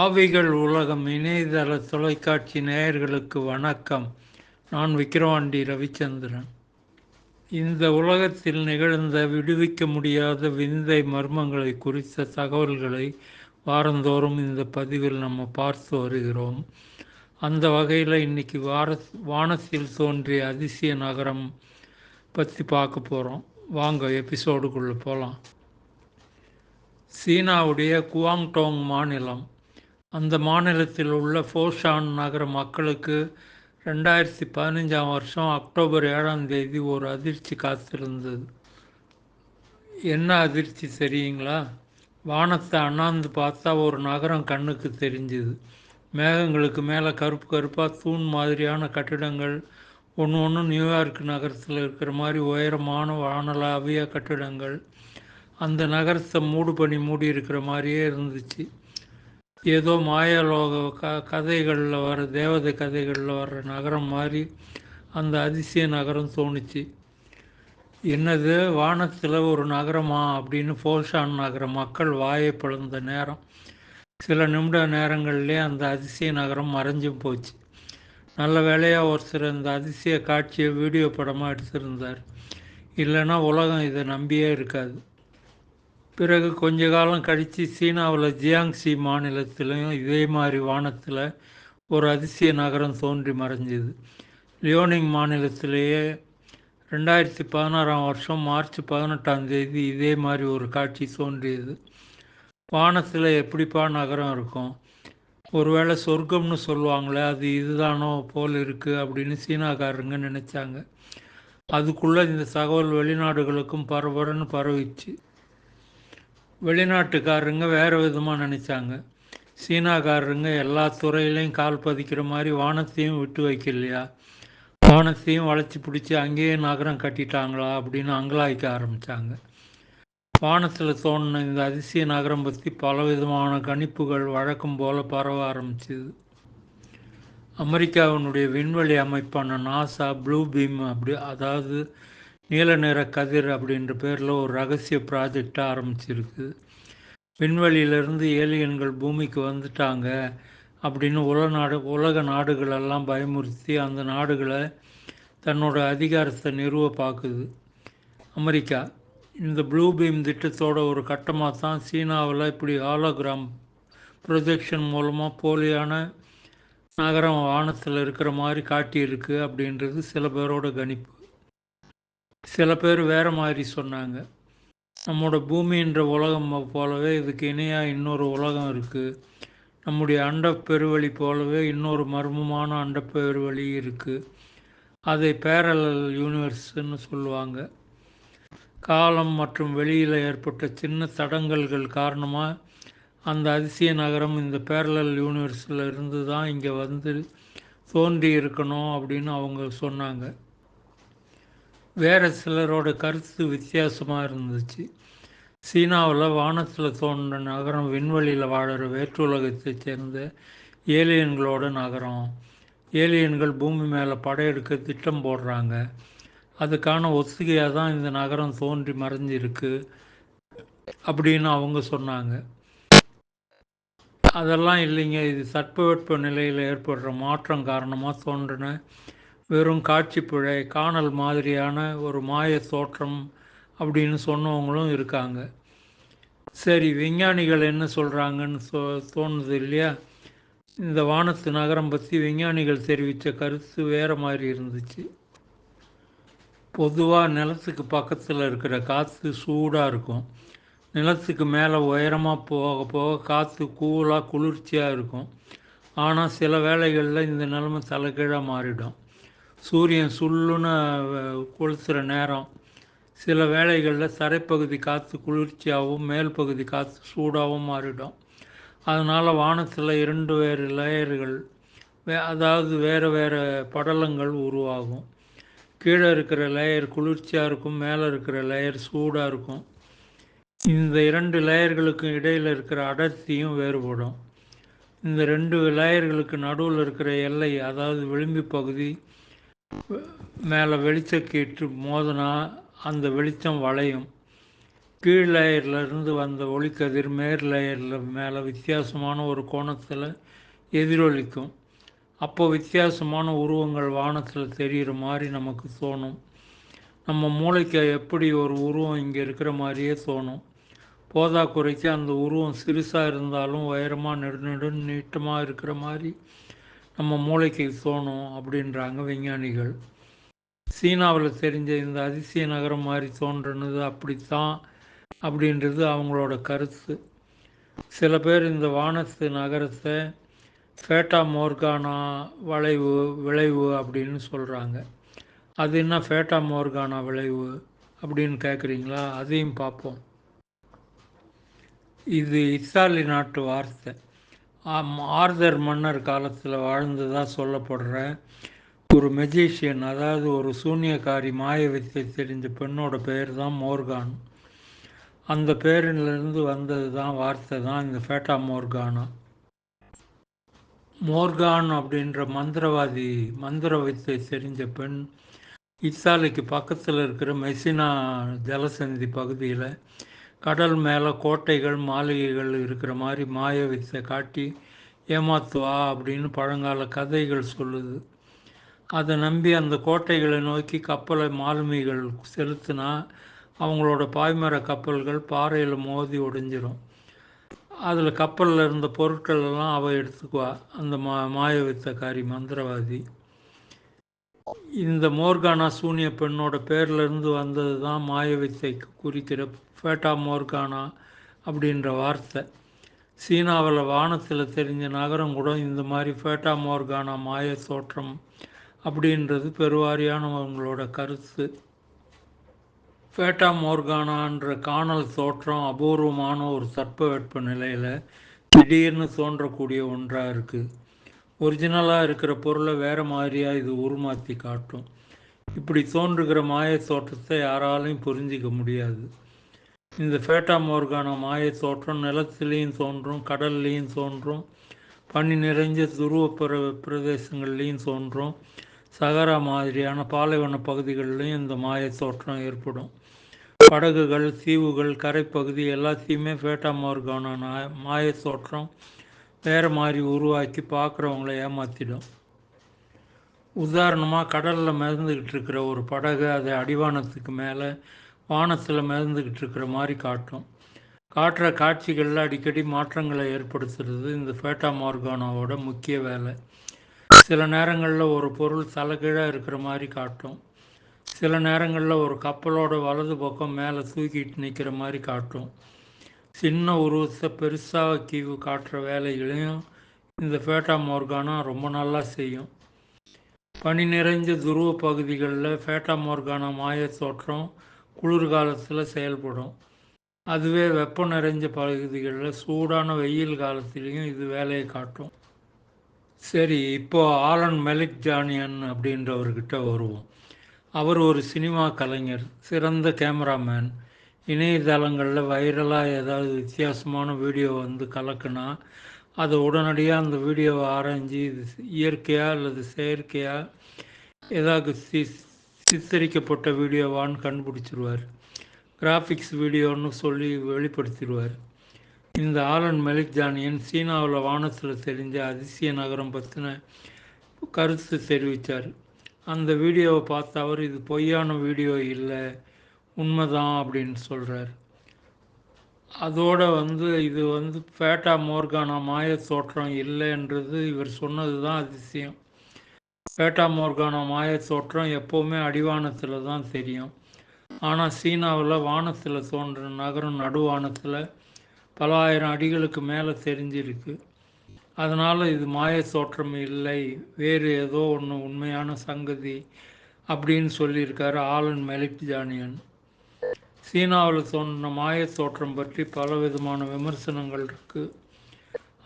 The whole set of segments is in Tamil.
ஆவிகள் உலகம் இணையதள தொலைக்காட்சி நேயர்களுக்கு வணக்கம். நான் விக்கிரவாண்டி ரவிச்சந்திரன். இந்த உலகத்தில் நிகழ்ந்த விடுவிக்க முடியாத விந்தை மர்மங்களை குறித்த தகவல்களை வாரந்தோறும் இந்த பதிவில் நம்ம பார்த்து வருகிறோம். அந்த வகையில் இன்றைக்கி வார வானத்தில் தோன்றிய அதிசய நகரம் பற்றி பார்க்க போகிறோம் வாங்க எபிசோடுக்குள்ளே போகலாம் சீனாவுடைய குவாங்டோங் மாநிலம். அந்த மாநிலத்தில் உள்ள ஃபோஷான் நகர மக்களுக்கு ரெண்டாயிரத்தி பதினஞ்சாம் வருஷம் அக்டோபர் ஏழாம் தேதி ஒரு அதிர்ச்சி காத்திருந்தது. என்ன அதிர்ச்சி தெரியுங்களா? வானத்தை அண்ணாந்து பார்த்தா ஒரு நகரம் கண்ணுக்கு தெரிஞ்சுது. மேகங்களுக்கு மேலே கருப்பு கருப்பாக தூண் மாதிரியான கட்டிடங்கள் ஒன்று ஒன்று நியூயார்க் நகரத்தில் இருக்கிற மாதிரி உயரமான வானலாவிய கட்டிடங்கள். அந்த நகரத்தை மூடு பண்ணி மூடி இருக்கிற மாதிரியே இருந்துச்சு. ஏதோ மாயலோக க கதைகளில் வர தேவதை கதைகளில் வர்ற நகரம் மாதிரி அந்த அதிசய நகரம் தோணுச்சு. என்னது? வானத்தில் ஒரு நகரமா? அப்படின்னு ஃபோல்ஷான் நகர மக்கள் வாயை பிளந்த நேரம். சில நிமிட நேரங்கள்லேயே அந்த அதிசய நகரம் மறைஞ்சும் போச்சு. நல்ல வேலையாக ஒருத்தர் அந்த அதிசய காட்சியை வீடியோ படமாக எடுத்திருந்தார். இல்லைன்னா உலகம் இதை நம்பியே இருக்காது. பிறகு கொஞ்ச காலம் கழித்து சீனாவில் ஜியாங்சி மாநிலத்திலையும் இதே மாதிரி வானத்தில் ஒரு அதிசய நகரம் தோன்றி மறைஞ்சது. லியோனிங் மாநிலத்திலேயே ரெண்டாயிரத்தி பதினாறாம் வருஷம் மார்ச் பதினெட்டாம் தேதி இதே மாதிரி ஒரு காட்சி தோன்றியது. வானத்தில் எப்படிப்பா நகரம் இருக்கும்? ஒருவேளை சொர்க்கம்னு சொல்லுவாங்களே அது இதுதானோ போல் இருக்குது அப்படின்னு சீனாக்காரங்க நினச்சாங்க. அதுக்குள்ளே இந்த தகவல் வெளிநாடுகளுக்கும் பரபரன்னு பரவிச்சு. வெளிநாட்டுக்காரங்க வேறு விதமாக நினச்சாங்க. சீனாக்காரருங்க எல்லா துறையிலையும் கால் பதிக்கிற மாதிரி வானத்தையும் விட்டு வைக்கலையா? வானத்தையும் வளைச்சி பிடிச்சி அங்கேயே நகரம் கட்டிட்டாங்களா அப்படின்னு அங்கலாய்க்க ஆரம்பித்தாங்க வானத்தில் தோணின இந்த அதிசய நகரம் பற்றி பலவிதமான கணிப்புகள் வழக்கம் போல் பரவ ஆரம்பிச்சிது. அமெரிக்காவினுடைய விண்வெளி அமைப்பான நாசா ப்ளூ பீம் அப்படி அதாவது நீல நிற கதிர் அப்படின்ற பேரில் ஒரு ரகசிய ப்ராஜெக்டாக ஆரம்பிச்சிருக்கு. விண்வெளியிலேருந்து ஏலியன்கள் பூமிக்கு வந்துட்டாங்க அப்படின்னு உலக நாடு உலக நாடுகளெல்லாம் பயமுறுத்தி அந்த நாடுகளை தன்னோட அதிகாரத்தை நிறுவ பார்க்குது அமெரிக்கா இந்த ப்ளூ பீம் திட்டத்தோட ஒரு கட்டமாக தான் சீனாவில் இப்படி ஹாலோகிராம் ப்ரொஜெக்ஷன் மூலமாக போலியான நகரம் வானத்தில் இருக்கிற மாதிரி காட்டியிருக்கு அப்படின்றது சில பேரோட கணிப்பு. சில பேர் வேறு மாதிரி சொன்னாங்க. நம்மளோட பூமின்ற உலகம் போலவே இதுக்கு இணையாக இன்னொரு உலகம் இருக்குது நம்முடைய அண்ட பெருவழி போலவே இன்னொரு மர்மமான அண்ட பெருவழி இருக்குது அதை பேரலல் யூனிவர்ஸ்ன்னு சொல்லுவாங்க. காலம் மற்றும் வெளியில் ஏற்பட்ட சின்ன தடங்கல்கள் காரணமாக அந்த அதிசய நகரம் இந்த பேரலல் யூனிவர்ஸில் இருந்து தான் இங்கே வந்து தோன்றி இருக்கணும் அப்படின்னு அவங்க சொன்னாங்க. வேறு சிலரோட கருத்து வித்தியாசமாக இருந்துச்சு. சீனாவில் வானத்தில் தோன்ற நகரம் விண்வெளியில் வாழற வேற்றுலகத்தைச் சேர்ந்த ஏலியன்களோட நகரம். ஏலியன்கள் பூமி மேலே படையெடுக்க திட்டம் போடுறாங்க. அதுக்கான ஒத்திகையாக தான் இந்த நகரம் தோன்றி மறைஞ்சிருக்கு அப்படின்னு அவங்க சொன்னாங்க. அதெல்லாம் இல்லைங்க. இது தட்பவெட்ப நிலையில் ஏற்படுற மாற்றம் காரணமாக தோன்றின வெறும் காட்சிப்புழை காணல் மாதிரியான ஒரு மாய தோற்றம் அப்படின்னு சொன்னவங்களும் இருக்காங்க. சரி விஞ்ஞானிகள் என்ன சொல்கிறாங்கன்னு சொ தோணுது இல்லையா? இந்த வானத்து நகரம் பற்றி விஞ்ஞானிகள் தெரிவித்த கருத்து வேறு மாதிரி இருந்துச்சு. பொதுவாக நிலத்துக்கு பக்கத்தில் இருக்கிற காற்று சூடாக இருக்கும். நிலத்துக்கு மேலே உயரமாக போக போக காற்று கூலாக குளிர்ச்சியாக இருக்கும். ஆனால் சில வேளைகளில் இந்த நிலைமை தலைகீழாக மாறிடும். சூரியன் சுள்ளுன்னு கொளுத்துகிற நேரம். சில வேளைகளில் தரைப்பகுதி காற்று குளிர்ச்சியாகவும் மேல் பகுதி காற்று சூடாகவும் மாறிடும். அதனால் வானத்தில் இரண்டு வேறு லேயர்கள் வே அதாவது வேறு வேறு படலங்கள் உருவாகும். கீழே இருக்கிற லேயர் குளிர்ச்சியாக இருக்கும் மேலே இருக்கிற லேயர் சூடாக இருக்கும். இந்த இரண்டு லேயர்களுக்கும் இடையில் இருக்கிற அடர்த்தியும் வேறுபடும். இந்த ரெண்டு லேயர்களுக்கு நடுவில் இருக்கிற எல்லை அதாவது விளிம்பு பகுதி மேலே வெளிச்சக்கீற்று மோதினா அந்த வெளிச்சம் வளையும். கீழ் லேயர்லேருந்து வந்த ஒளிக்கதிர் மேல் லேயரில் மேலே வித்தியாசமான ஒரு கோணத்தில் எதிரொலிக்கும். அப்போ வித்தியாசமான உருவங்கள் வானத்தில் தெரிகிற மாதிரி நமக்கு தோணும். நம்ம மூளைக்கு எப்படி ஒரு உருவம் இங்கே இருக்கிற மாதிரியே தோணும். போதா குறைக்கு அந்த உருவம் சிறுசாக இருந்தாலும் உயரமாக நெடு நெடு நீட்டமாக இருக்கிற மாதிரி நம்ம மூளைக்கு தோணும் அப்படின்றாங்க விஞ்ஞானிகள். சீனாவில் தெரிஞ்ச இந்த அதிசய நகரம் மாதிரி தோன்றுனது அப்படித்தான் அப்படின்றது அவங்களோட கருத்து. சில பேர் இந்த வானத்து நகரத்தை ஃபேட்டா மோர்கானா வளைவு விளைவு அப்படின்னு சொல்கிறாங்க அது என்ன ஃபேட்டா மோர்கானா விளைவு அப்படின்னு கேட்குறீங்களா அதையும் பார்ப்போம். இது இத்தாலி நாட்டு வார்த்தை. ஆர்தர் மன்னர் காலத்தில் வாழ்ந்ததாக சொல்லப்படுற ஒரு மெஜிஷியன் அதாவது ஒரு சூன்யக்காரி மாய வித்தை தெரிஞ்ச பெண்ணோட பேர் தான் மோர்கான். அந்த பேரிலிருந்து வந்தது தான் வார்த்தை தான் இந்த ஃபேட்டா மோர்கானா. மோர்கான் அப்படின்ற மந்திரவாதி மந்திர வித்தை தெரிஞ்ச பெண் இத்தாலிக்கு பக்கத்தில் இருக்கிற மெசினா ஜலசந்தி பகுதியில் கடல் மேலே கோட்டைகள் மாளிகைகள் இருக்கிற மாதிரி மாய வித்தை காட்டி ஏமாத்துவா அப்படின்னு பழங்கால கதைகள் சொல்லுது. அதை நம்பி அந்த கோட்டைகளை நோக்கி கப்பலை மாலுமிகள் செலுத்தினா அவங்களோட பாய்மர கப்பல்கள் பாறையில் மோதி ஒடிஞ்சிரும். அதில் கப்பலில் இருந்த பொருட்கள் எல்லாம் அவள் எடுத்துக்குவா. அந்த மா மாயவித்தக்காரி மந்திரவாதி. இந்த மோர்கானா சூனிய பெண்ணோட பேர்லேருந்து வந்தது தான் மாய குறிக்கிற ஃபேட்டா மோர்கானா அப்படின்ற வார்த்தை. சீனாவில் வானத்தில் தெரிஞ்ச நகரம் கூட இந்த மாதிரி ஃபேட்டா மோர்கானா மாய தோற்றம் அப்படின்றது பெருவாரியானவங்களோட கருத்து. ஃபேட்டா மோர்கானான்ற காணல் தோற்றம் அபூர்வமான ஒரு தட்பவெட்ப நிலையில் திடீர்னு தோன்றக்கூடிய ஒன்றாக இருக்குது ஒரிஜினலாக இருக்கிற பொருளை வேறு மாதிரியாக இது உருமாற்றி காட்டும். இப்படி தோன்றுகிற மாய தோற்றத்தை யாராலையும் புரிஞ்சிக்க முடியாது. இந்த ஃபேட்டா மோர்கானா மாய தோற்றம் நிலத்திலையும் தோன்றும் கடல்லையும் தோன்றும் பனி நிறைஞ்ச துருவ பிர பிரதேசங்கள்லையும் தோன்றும் சகரா மாதிரியான பாலைவன பகுதிகளிலையும் இந்த மாய தோற்றம் ஏற்படும். படகுகள் தீவுகள் கரைப்பகுதி எல்லாத்தையுமே ஃபேட்டா மோர்கான நா- மாய தோற்றம் வேறு மாதிரி உருவாக்கி பார்க்குறவங்கள ஏமாற்றிடும் உதாரணமாக கடலில் மிதந்துக்கிட்டு இருக்கிற ஒரு படகு அதை அடிவானத்துக்கு மேலே வானத்தில் மிதந்துக்கிட்டு இருக்கிற மாதிரி காட்டும். காட்டுற காட்சிகளில் அடிக்கடி மாற்றங்களை ஏற்படுத்துறது இந்த ஃபேட்டா மார்கானாவோட முக்கிய வேலை. சில நேரங்களில் ஒரு பொருள் தலைகீழாக இருக்கிற மாதிரி காட்டும். சில நேரங்களில் ஒரு கப்பலோட வலது பக்கம் மேலே தூக்கிட்டு நிற்கிற மாதிரி காட்டும். சின்ன உருவத்தை கீவு காட்டுற வேலைகளையும் இந்த ஃபேட்டா மோர்கானா ரொம்ப நல்லா செய்யும். பனி நிறைஞ்ச துருவ பகுதிகளில் ஃபேட்டா மோர்கானா மாய தோற்றம் குளிர்காலத்தில் செயல்படும். அதுவே வெப்பம் நிறைஞ்ச பகுதிகளில் சூடான வெயில் காலத்திலையும் இது வேலையை காட்டும். சரி இப்போ ஆலன் மெலிக் ஜானியன் அப்படின்றவர்கிட்ட வருவோம். அவர் ஒரு சினிமா கலைஞர் சிறந்த கேமராமேன். இணையதளங்களில் வைரலாக ஏதாவது வித்தியாசமான வீடியோ வந்து கலக்குனா அதை உடனடியாக அந்த வீடியோவை ஆராய்ஞ்சு இது இயற்கையாக அல்லது செயற்கையாக ஏதாவது சி சித்தரிக்கப்பட்ட வீடியோவான்னு கண்டுபிடிச்சிருவார். கிராஃபிக்ஸ் வீடியோன்னு சொல்லி வெளிப்படுத்திடுவார் இந்த ஆலன் மெலிக் ஜானியன் சீனாவில் வானத்தில் தெரிஞ்ச அதிசய நகரம் பற்றின கருத்து தெரிவித்தார் அந்த வீடியோவை பார்த்த அவர் இது பொய்யான வீடியோ இல்லை. உண்மைதான் அப்படின்னு சொல்கிறார் அதோட வந்து இது வந்து ஃபேட்டா மோர்கானா மாய தோற்றம் இல்லைன்றது இவர் சொன்னது தான் அதிசயம். ஃபேட்டா மோர்கானா மாய தோற்றம் எப்போவுமே அடிவானத்தில் தான் தெரியும். ஆனால் சீனாவில் வானத்தில் தோன்ற நகரம் நடுவானத்தில் பல ஆயிரம் அடிகளுக்கு மேலே தெரிஞ்சிருக்கு. அதனால் இது மாய தோற்றம் இல்லை வேறு ஏதோ ஒன்று உண்மையான சங்கதி அப்படின்னு சொல்லியிருக்காரு ஆலன் மெலிக் ஜானியன் சீனாவில் தோன்றின மாய தோற்றம் பற்றி பலவிதமான விமர்சனங்கள் இருக்குது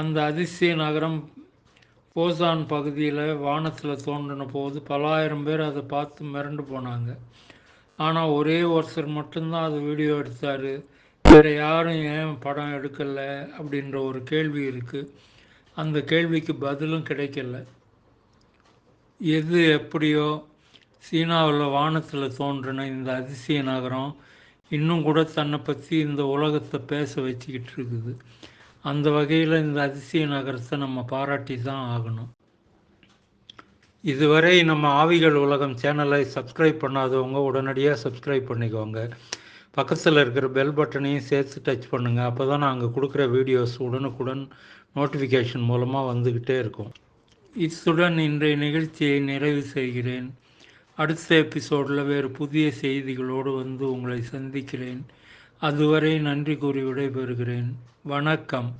அந்த அதிசய நகரம் போசான் பகுதியில் வானத்தில் தோன்றின போது பலாயிரம் பேர் அதை பார்த்து மிரண்டு போனாங்க. ஆனால் ஒரே ஒருத்தர் மட்டும்தான் அது வீடியோ எடுத்தார். வேறு யாரும் ஏன் படம் எடுக்கலை அப்படின்ற ஒரு கேள்வி இருக்குது அந்த கேள்விக்கு பதிலும் கிடைக்கல. எது எப்படியோ சீனாவில் வானத்தில் தோன்றின இந்த அதிசய நகரம் இன்னும் கூட தன்னை பற்றி இந்த உலகத்தை பேச வச்சுக்கிட்டு இருக்குது அந்த வகையில் இந்த அதிசய நகரத்தை நம்ம பாராட்டி தான் ஆகணும். இதுவரை நம்ம ஆவிகள் உலகம் சேனலை சப்ஸ்கிரைப் பண்ணாதவங்க உடனடியாக சப்ஸ்கிரைப் பண்ணிக்கோங்க. பக்கத்தில் இருக்கிற பெல் பட்டனையும் சேர்த்து டச் பண்ணுங்கள் அப்போ தான் நாங்கள் கொடுக்குற வீடியோஸ் உடனுக்குடன் நோட்டிஃபிகேஷன் மூலமாக வந்துக்கிட்டே இருக்கும். இத்துடன் இன்றைய நிகழ்ச்சியை நிறைவு செய்கிறேன். அடுத்த எபிசோடில் வேறு புதிய செய்திகளோடு வந்து உங்களை சந்திக்கிறேன். அதுவரை நன்றி கூறி விடைபெறுகிறேன். வணக்கம்.